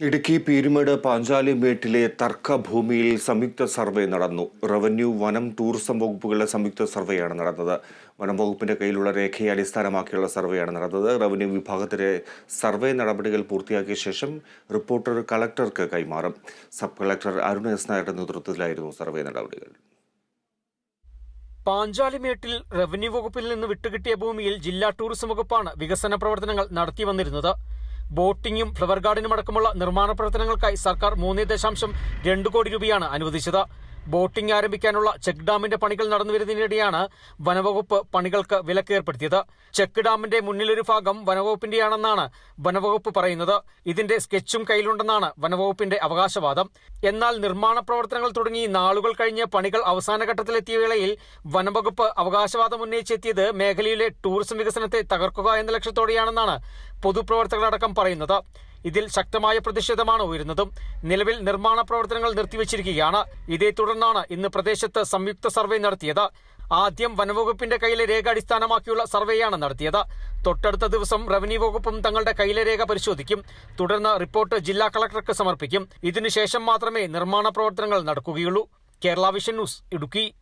ഇടുക്കി പീരുമേട് പാഞ്ചാലിമേട്ടിലെ തർക്കഭൂമിയിൽ സംയുക്ത സർവേ നടന്നു. റവന്യൂ വനം ടൂറിസം വകുപ്പുകളുടെ സംയുക്ത സർവേയാണ് നടന്നത്. വനം വകുപ്പിന്റെ കയ്യിലുള്ള രേഖയെ അടിസ്ഥാനമാക്കിയുള്ള സർവേയാണ് നടന്നത്. റവന്യൂ വിഭാഗത്തിലെ സർവേ നടപടികൾ പൂർത്തിയാക്കിയ ശേഷം റിപ്പോർട്ടർ കളക്ടർക്ക് കൈമാറും. സബ് കളക്ടർ അരുൺ എസ് നായരുടെ നേതൃത്വത്തിലായിരുന്നു സർവേ നടപടികൾ. പാഞ്ചാലിമേട്ടിൽ റവന്യൂ വകുപ്പിൽ നിന്ന് വിട്ടുകിട്ടിയ ഭൂമിയിൽ ജില്ലാ ടൂറിസം വകുപ്പാണ് വികസന പ്രവർത്തനങ്ങൾ നടത്തി വന്നിരുന്നത് ബോട്ടിംഗും ഫ്ലവർ ഗാർഡനും അടക്കമുള്ള നിർമ്മാണ പ്രവർത്തനങ്ങൾക്കായി സർക്കാർ മൂന്ന് ദശാംശം രണ്ട് കോടി രൂപയാണ് അനുവദിച്ചത്. ബോട്ടിംഗ് ആരംഭിക്കാനുള്ള ചെക്ക് ഡാമിന്റെ പണികൾ നടന്നുവരുന്നതിനിടെയാണ് വനവകുപ്പ് പണികൾക്ക് വിലക്ക് ഏർപ്പെടുത്തിയത് ചെക്ക് ഡാമിന്റെ മുന്നിലൊരു ഭാഗം വനവകുപ്പിന്റെയാണെന്നാണ് വനവകുപ്പ് പറയുന്നത്. ഇതിന്റെ സ്കെച്ചും കയ്യിലുണ്ടെന്നാണ് വനവകുപ്പിന്റെ അവകാശവാദം. എന്നാൽ നിർമ്മാണ പ്രവർത്തനങ്ങൾ തുടങ്ങി നാളുകൾ കഴിഞ്ഞ് പണികൾ അവസാന ഘട്ടത്തിലെത്തിയ വേളയിൽ വനവകുപ്പ് അവകാശവാദം ഉന്നയിച്ചെത്തിയത് മേഖലയിലെ ടൂറിസം വികസനത്തെ തകർക്കുക എന്ന ലക്ഷ്യത്തോടെയാണെന്നാണ് പൊതുപ്രവർത്തകരടക്കം പറയുന്നത്. ഇതിൽ ശക്തമായ പ്രതിഷേധമാണ് ഉയരുന്നതും. നിലവിൽ നിർമ്മാണ പ്രവർത്തനങ്ങൾ നിർത്തിവച്ചിരിക്കുകയാണ്. ഇതേ തുടർന്നാണ് ഇന്ന് പ്രദേശത്ത് സംയുക്ത സർവേ നടത്തിയത്. ആദ്യം വനവകുപ്പിന്റെ കയ്യിലെ രേഖ അടിസ്ഥാനമാക്കിയുള്ള സർവേയാണ് നടത്തിയത്. തൊട്ടടുത്ത ദിവസം റവന്യൂ വകുപ്പും തങ്ങളുടെ കയ്യിലെ രേഖ പരിശോധിക്കും. തുടർന്ന് റിപ്പോർട്ട് ജില്ലാ കളക്ടർക്ക് സമർപ്പിക്കും. ഇതിനുശേഷം മാത്രമേ നിർമ്മാണ പ്രവർത്തനങ്ങൾ നടക്കുകയുള്ളൂ. Kerala Vision News Idukki.